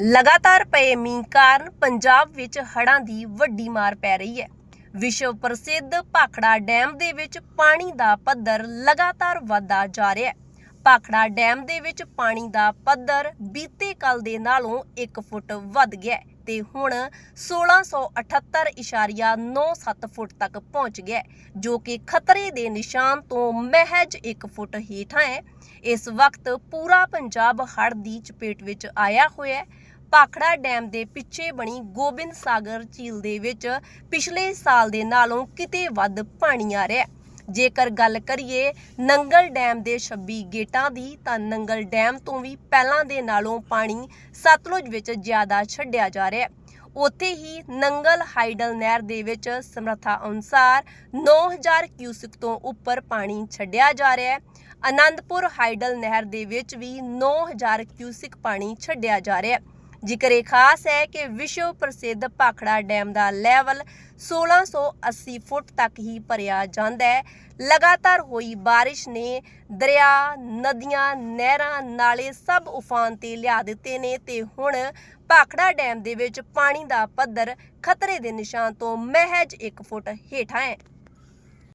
ਲਗਾਤਾਰ ਪਏ ਮੀਂਹ ਕਾਰਨ ਪੰਜਾਬ ਵਿੱਚ ਹੜ੍ਹਾਂ ਦੀ ਵੱਡੀ ਮਾਰ ਪੈ ਰਹੀ ਹੈ। ਵਿਸ਼ਵ ਪ੍ਰਸਿੱਧ ਭਾਖੜਾ ਡੈਮ ਦੇ ਵਿੱਚ ਪਾਣੀ ਦਾ ਪੱਧਰ ਲਗਾਤਾਰ ਵਧਦਾ ਜਾ ਰਿਹਾ ਹੈ। ਭਾਖੜਾ ਡੈਮ ਦੇ ਵਿੱਚ ਪਾਣੀ ਦਾ ਪੱਧਰ ਬੀਤੇ ਕੱਲ ਦੇ ਨਾਲੋਂ 1 ਫੁੱਟ ਵੱਧ ਗਿਆ ਹੈ। ਤੇ ਹੁਣ 1678.97 ਫੁੱਟ ਤੱਕ ਪਹੁੰਚ ਗਿਆ ਜੋ ਕਿ ਖਤਰੇ ਦੇ ਨਿਸ਼ਾਨ ਤੋਂ ਮਹਿਜ 1 ਫੁੱਟ ਹੇਠਾਂ ਹੈ। ਇਸ ਵਕਤ ਪੂਰਾ ਪੰਜਾਬ ਹੜ੍ਹ ਦੀ ਚਪੇਟ ਵਿੱਚ ਆਇਆ ਹੋਇਆ ਹੈ। ਭਾਖੜਾ ਡੈਮ ਦੇ ਪਿੱਛੇ ਬਣੀ ਗੋਬਿੰਦ ਸਾਗਰ ਝੀਲ ਦੇ ਵਿੱਚ ਪਿਛਲੇ ਸਾਲ ਦੇ ਨਾਲੋਂ ਕਿਤੇ ਵੱਧ ਪਾਣੀ ਆ ਰਿਹਾ ਹੈ ਜੇਕਰ ਗੱਲ ਕਰੀਏ ਨੰਗਲ ਡੈਮ ਦੇ 26 ਗੇਟਾਂ ਦੀ, ਤਾਂ ਨੰਗਲ ਡੈਮ ਤੋਂ ਵੀ ਪਹਿਲਾਂ ਦੇ ਨਾਲੋਂ ਪਾਣੀ ਸਤਲੁਜ ਵਿੱਚ ਜ਼ਿਆਦਾ ਛੱਡਿਆ ਜਾ ਰਿਹਾ ਹੈ। ਉੱਥੇ ਹੀ ਨੰਗਲ ਹਾਈਡਲ ਨਹਿਰ ਦੇ ਵਿੱਚ ਸਮਰੱਥਾ ਅਨੁਸਾਰ 9000 ਕਿਊਸਿਕ ਤੋਂ ਉੱਪਰ ਪਾਣੀ ਛੱਡਿਆ ਜਾ ਰਿਹਾ ਹੈ। ਆਨੰਦਪੁਰ ਹਾਈਡਲ ਨਹਿਰ ਦੇ ਵਿੱਚ ਵੀ 9000 ਕਿਊਸਿਕ ਪਾਣੀ ਛੱਡਿਆ ਜਾ ਰਿਹਾ ਹੈ। ਜ਼ਿਕਰ ਇਹ ਖਾਸ ਹੈ ਕਿ ਵਿਸ਼ਵ ਪ੍ਰਸਿੱਧ ਭਾਖੜਾ ਡੈਮ ਦਾ ਲੈਵਲ 1680 ਫੁੱਟ ਤੱਕ ਹੀ ਭਰਿਆ ਜਾਂਦਾ ਹੈ। ਲਗਾਤਾਰ ਹੋਈ ਬਾਰਿਸ਼ ਨੇ ਦਰਿਆ, ਨਦੀਆਂ, ਨਹਿਰਾਂ ਨਾਲੇ ਸਭ ਉਫਾਨ ਤੇ ਲਿਆ ਦਿੱਤੇ ਨੇ ਤੇ ਹੁਣ ਭਾਖੜਾ ਡੈਮ ਦੇ ਵਿੱਚ ਪਾਣੀ ਦਾ ਪੱਧਰ ਖਤਰੇ ਦੇ ਨਿਸ਼ਾਨ ਤੋਂ ਮਹਿਜ 1 ਫੁੱਟ ਹੇਠਾਂ ਹੈ।